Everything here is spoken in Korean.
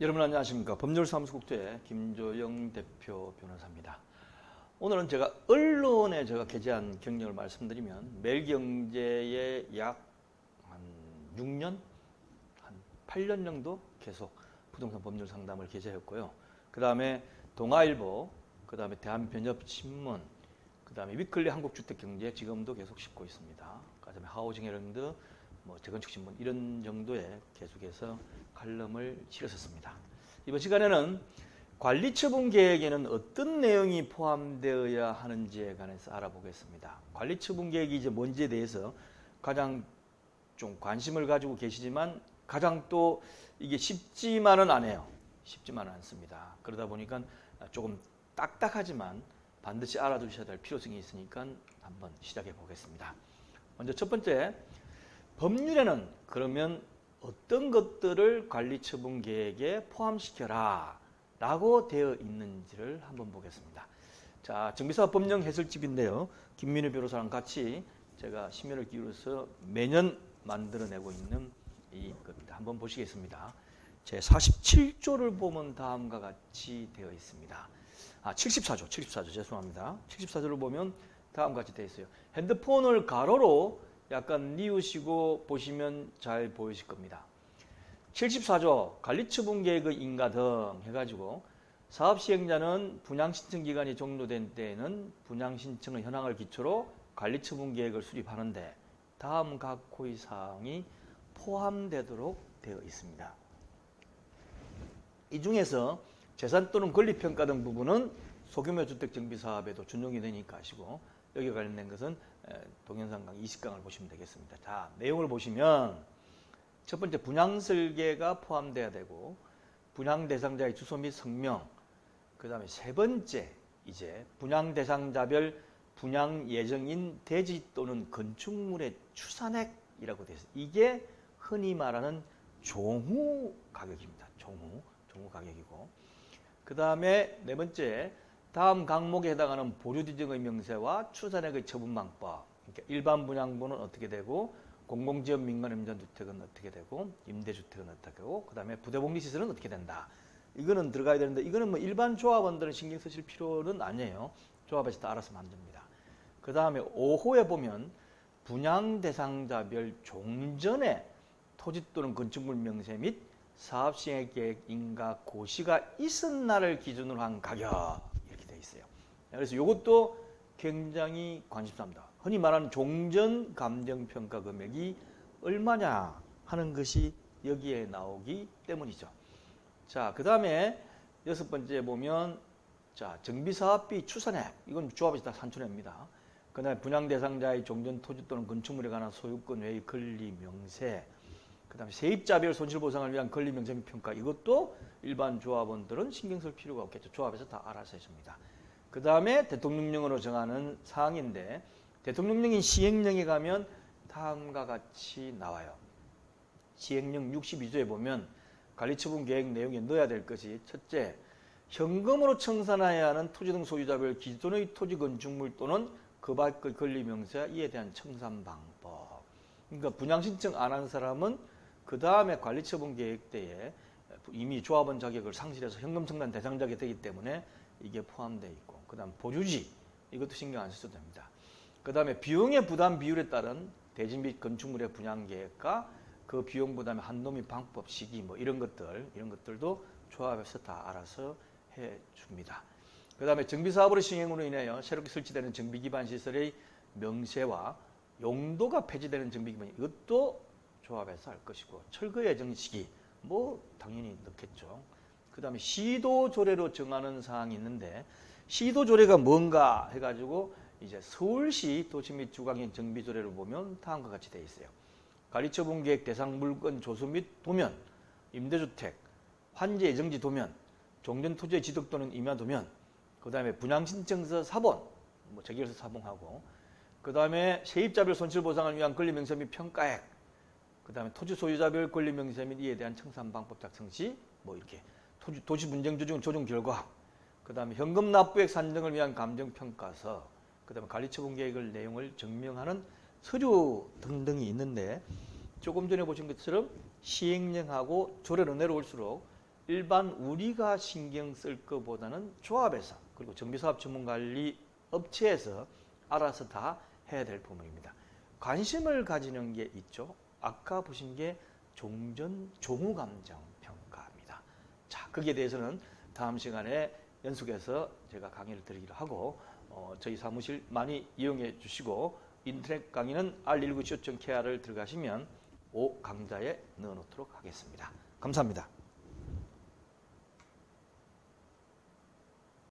여러분 안녕하십니까 법률사무소국도의 김조영 대표 변호사입니다. 오늘은 제가 언론에 제가 게재한 경력을 말씀드리면 매일경제에 약 한 6년, 한 8년 정도 계속 부동산 법률 상담을 게재했고요. 그 다음에 동아일보, 그 다음에 대한변협신문, 그 다음에 위클리 한국주택경제 지금도 계속 싣고 있습니다. 그 다음에 하우징헤럴드, 뭐 재건축 신문 이런 정도의 계속해서 칼럼을 실었었습니다. 이번 시간에는 관리처분 계획에는 어떤 내용이 포함되어야 하는지에 관해서 알아보겠습니다. 관리처분 계획이 이제 뭔지에 대해서 가장 좀 관심을 가지고 계시지만 가장 또 이게 쉽지만은 않아요. 쉽지만은 않습니다. 그러다 보니까 조금 딱딱하지만 반드시 알아두셔야 될 필요성이 있으니까 한번 시작해 보겠습니다. 먼저 첫 번째 법률에는 그러면 어떤 것들을 관리처분 계획에 포함시켜라 라고 되어 있는지를 한번 보겠습니다. 자, 정비사 법령 해설집인데요. 김민우 변호사랑 같이 제가 심혈을 기울여서 매년 만들어내고 있는 이 겁니다. 한번 보시겠습니다. 제 47조를 보면 다음과 같이 되어 있습니다. 아, 74조, 74조 죄송합니다. 74조를 보면 다음과 같이 되어 있어요. 핸드폰을 가로로 약간 뉘우시고 보시면 잘 보이실 겁니다. 74조 관리처분 계획의 인가 등 해가지고 사업 시행자는 분양 신청 기간이 종료된 때에는 분양 신청의 현황을 기초로 관리 처분 계획을 수립하는데 다음 각 고의 사항이 포함되도록 되어 있습니다. 이 중에서 재산 또는 권리 평가 등 부분은 소규모 주택 정비 사업에도 준용이 되니까 아시고 여기 관련된 것은 동영상 강 20강을 보시면 되겠습니다. 자, 내용을 보시면 첫 번째 분양 설계가 포함돼야 되고 분양 대상자의 주소 및 성명 그 다음에 세 번째 이제 분양 대상자별 분양 예정인 대지 또는 건축물의 추산액이라고 되어 있어요. 이게 흔히 말하는 종후 가격입니다. 종후, 종후 가격이고 그 다음에 네 번째 다음 강목에 해당하는 보류 지정의 명세와 추산액의 처분 방법 그러니까 일반 분양분은 어떻게 되고 공공지역 민간 임전주택은 어떻게 되고 임대주택은 어떻게 되고 그 다음에 부대복리 시설은 어떻게 된다. 이거는 들어가야 되는데 이거는 뭐 일반 조합원들은 신경 쓰실 필요는 아니에요. 조합에서 다 알아서 만듭니다. 그 다음에 5호에 보면 분양 대상자별 종전에 토지 또는 건축물 명세 및 사업 시행 계획 인가 고시가 있은 날을 기준으로 한 가격. 그래서 이것도 굉장히 관심사입니다. 흔히 말하는 종전 감정 평가 금액이 얼마냐 하는 것이 여기에 나오기 때문이죠. 자, 그 다음에 여섯 번째 보면 자 정비사업비 추산액 이건 조합에서 다 산출합니다. 그 다음에 분양 대상자의 종전 토지 또는 건축물에 관한 소유권 외의 권리 명세 그 다음에 세입자별 손실 보상을 위한 권리 명세 및 평가 이것도 일반 조합원들은 신경 쓸 필요가 없겠죠. 조합에서 다 알아서 해줍니다. 그 다음에 대통령령으로 정하는 사항인데 대통령령인 시행령에 가면 다음과 같이 나와요. 시행령 62조에 보면 관리처분 계획 내용에 넣어야 될 것이 첫째, 현금으로 청산해야 하는 토지 등 소유자별 기존의 토지 건축물 또는 그 밖의 권리 명세 이에 대한 청산 방법. 그러니까 분양 신청 안 한 사람은 그 다음에 관리처분 계획 때에 이미 조합원 자격을 상실해서 현금 청산 대상자가 되기 때문에 이게 포함되어 있고 그 다음 보유지 이것도 신경 안 쓰셔도 됩니다. 그 다음에 비용의 부담 비율에 따른 및 건축물의 분양 계획과 그 비용 부담의 한도 및 방법 시기 뭐 이런 것들 이런 것들도 조합에서 다 알아서 해 줍니다. 그 다음에 정비사업으로 시행으로 인하여 새롭게 설치되는 정비기반 시설의 명세와 용도가 폐지되는 정비기반 이것도 조합에서 할 것이고 철거 예정 시기 뭐 당연히 넣겠죠. 그 다음에 시도 조례로 정하는 사항이 있는데 시도 조례가 뭔가 해가지고 이제 서울시 도시 및 주광인 정비 조례를 보면 다음과 같이 되어 있어요. 관리처 분 계획 대상 물건 조수 및 도면, 임대주택, 환지 예정지 도면, 종전 토지의 지득 또는 임야 도면, 그 다음에 분양신청서 사본, 뭐 재결서 사본하고, 그 다음에 세입자별 손실보상을 위한 권리명세 및 평가액, 그 다음에 토지 소유자별 권리명세 및 이에 대한 청산 방법 작성 시, 뭐 이렇게 도시 분쟁 조정 결과, 그 다음에 현금 납부액 산정을 위한 감정평가서, 그 다음에 관리처분 계획을 내용을 증명하는 서류 등등이 있는데 조금 전에 보신 것처럼 시행령하고 조례로 내려올수록 일반 우리가 신경 쓸 것보다는 조합에서 그리고 정비사업 전문관리 업체에서 알아서 다 해야 될 부분입니다. 관심을 가지는 게 있죠. 아까 보신 게 종전 종후 감정 평가입니다. 자, 거기에 대해서는 다음 시간에 연속해서 제가 강의를 드리기로 하고 어, 저희 사무실 많이 이용해 주시고 인터넷 강의는 r19co.kr을 들어가시면 5 강좌에 넣어 놓도록 하겠습니다. 감사합니다.